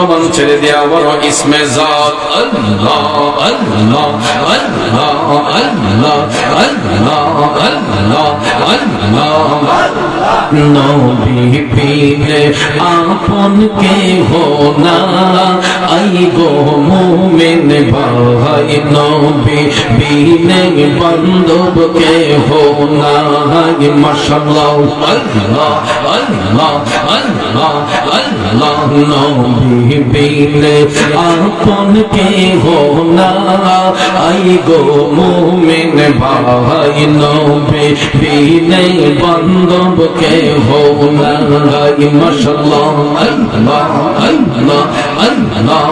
জবান ছেড়ে দেওয়া বড় ইসমে জাত, আল্লাহ আল্লাহ আল্লাহ আল্লাহ আল্লাহ আল্লাহ আল্লাহ নবী পীরে আপন কে হো না? আই গো মুমিন ভাই নবী, বিনে বান্ধব কে হো না মাশাআল্লাহ, আল্লাহ আল্লাহ আল্লাহ আল্লাহ, নবী বিনে আপন কে হো না আই গো মুমিন ভাই নবী, বিনে বান্ধব কে হো না মাশাআল্লাহ আল্লাহ আল্লাহ আল্লাহ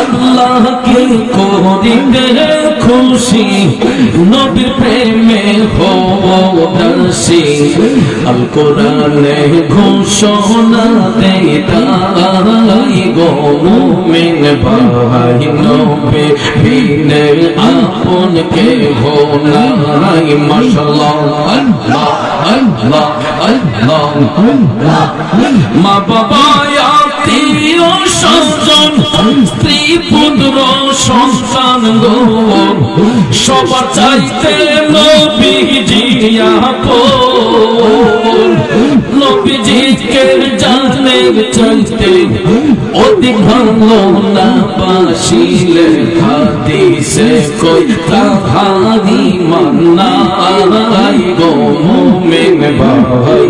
আল্লাহকে করিবে খুশি নবীর প্রেমে হোসি আল কোরআনে ঘোষণা দেতাই গোমেন ভাই নবে বিনে আপন কে ভোলাই মশলা মা বাবা আত্মীয় স্বজন স্ত্রী পুত্র সন্তান গো সবার চাইতে নবীজি আপন নবীজিকে দিনের চলতে অতি ভাঙল না বাসিলে হাতি সে কইতা হারি মান্না আলাই গো মোমেন ভাই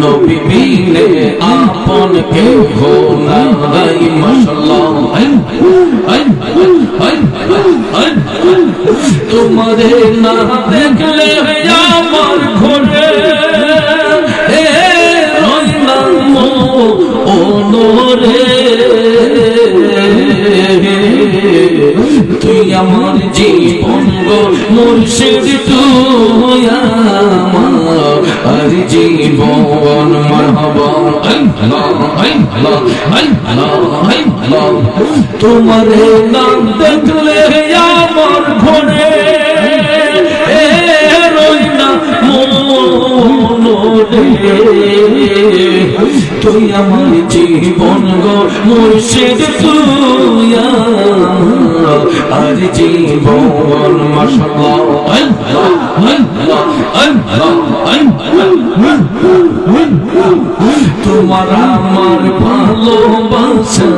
নবী দিনে আপন কে হো না লাই মাশাল্লাহ তোমারে না দেখলে আমার জীবন গো মুর্শিদ তুই আমার জীবন আল্লাহ তোমারে নাম দেখলে আমার ঘরে তুই আমার জীবন গো মুর্শিদ তুই আর জীবন আল্লাহ তোমার আমার ভালোবাসা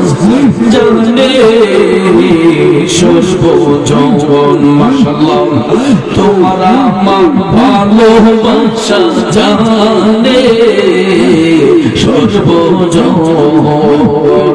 জানে সর্ব যৌবন মাশাআল্লাহ। তোমার আমার ভালোবাসা জানে সর্ব যৌবন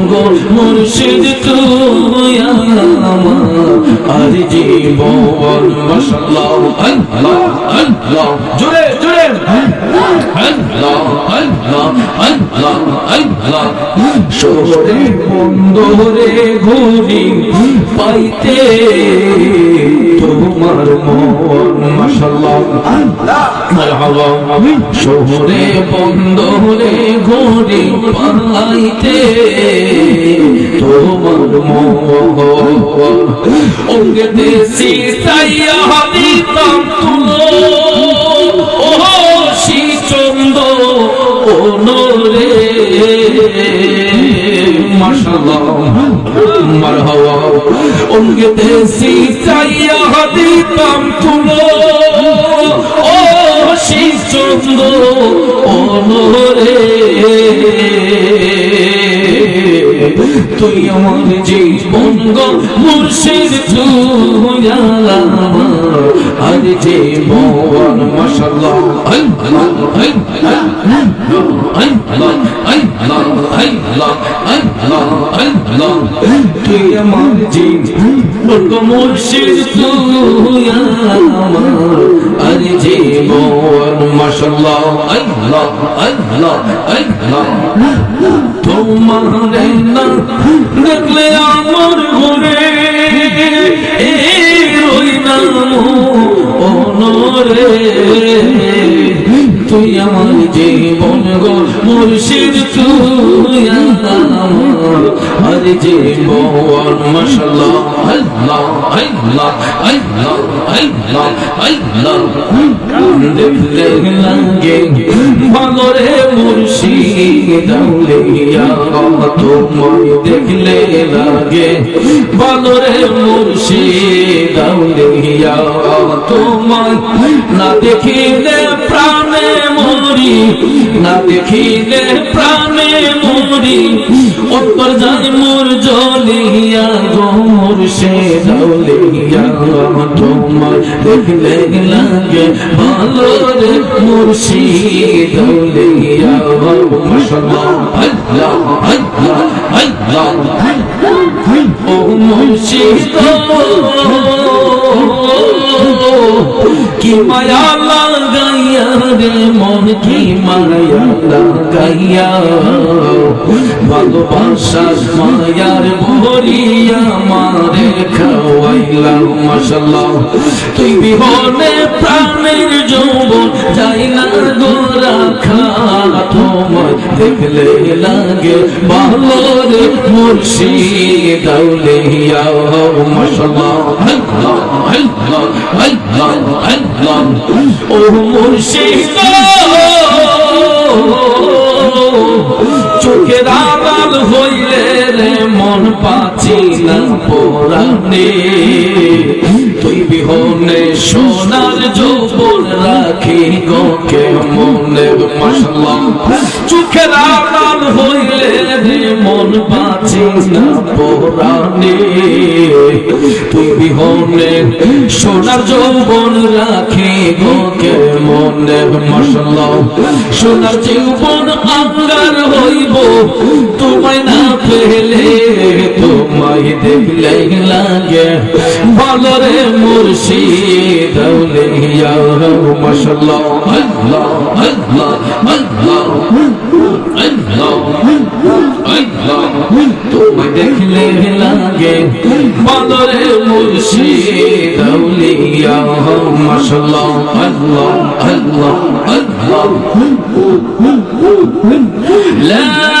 মুর্শিদ তুই আমার আর জীবন মাশাআল্লাহ আল্লাহ আল্লাহ। জোরে শহরে বন্দরে ঘুরি পাইতে তোমার মন শহরে বন্দরে ঘুরি পাইতে তোমার মন দেশি সাইয়া হাদিতাম তুমি নূরে। মাশাআল্লাহ। মারহাবা। উনকে দেসি চাইয়া হাদি কাম তুলো। ও শিশুন্দর তুই আমার জীবন গো, মুর্শিদ আর যে মন মশাল্লাহ তুই আমার জীবন গো, মুর্শিদ তুই আমার আর যে মন মশাল্লাহ আল্লাহ আল্লাহ আল্লাহ আল্লাহ তোমার দেখলে আমার ঘরে রইলাম অনরে। তুই আমার জীবন গো, মুর্শিদ তুই আমার। জীবন আল্লাহ আল্লাহ আল্লাহ আল্লাহ আল্লাহ দেখলে লাগে মুর্শিদ, আউলিয়া দেখলে লাগে। মুর্শিদ, আউলিয়া না দেখিলে প্রাণে মরি না দেখিলে প্রাণে মরি উত্তর যায় মোর জলিয়া গো মুর্শিদ আউলিয়া তোমায় দেখলে লাগে ভালো রে মুর্শিদ আউলিয়া মাশাআল্লাহ আল্লাহ আল্লাহ আল্লাহ ও মুর্শিদ কি মায়া রে মনকি মায়া লাগাইয়া ভালোবাসা মায়ার ভরিয়া মারে খাওয়াইলা মাশাল্লাহ তুই বিহনে প্রাণের যৌবন ও মুর্শিদ চোখের আড়াল হইলে মন পাচ্ছি না পোড়ানে তুই বিহনে সোনার যৌবন রাখি গোকে মনে মশলা চোখের আড়াল হইলে মন সোনার যৌবন রাখি গোকে মনে মাসাল্লাহ সোনার যৌবন আঙ্গার হইব, তোমায় না পেলে তোমায় দেখলে লাগে। ভালো রে মুর্শিদ আল্লাহ আল্লাহ আল্লাহ আল্লাহ। তোমায় দেখলে লাগে আল্লাহ আল্লাহ আল্লাহ لا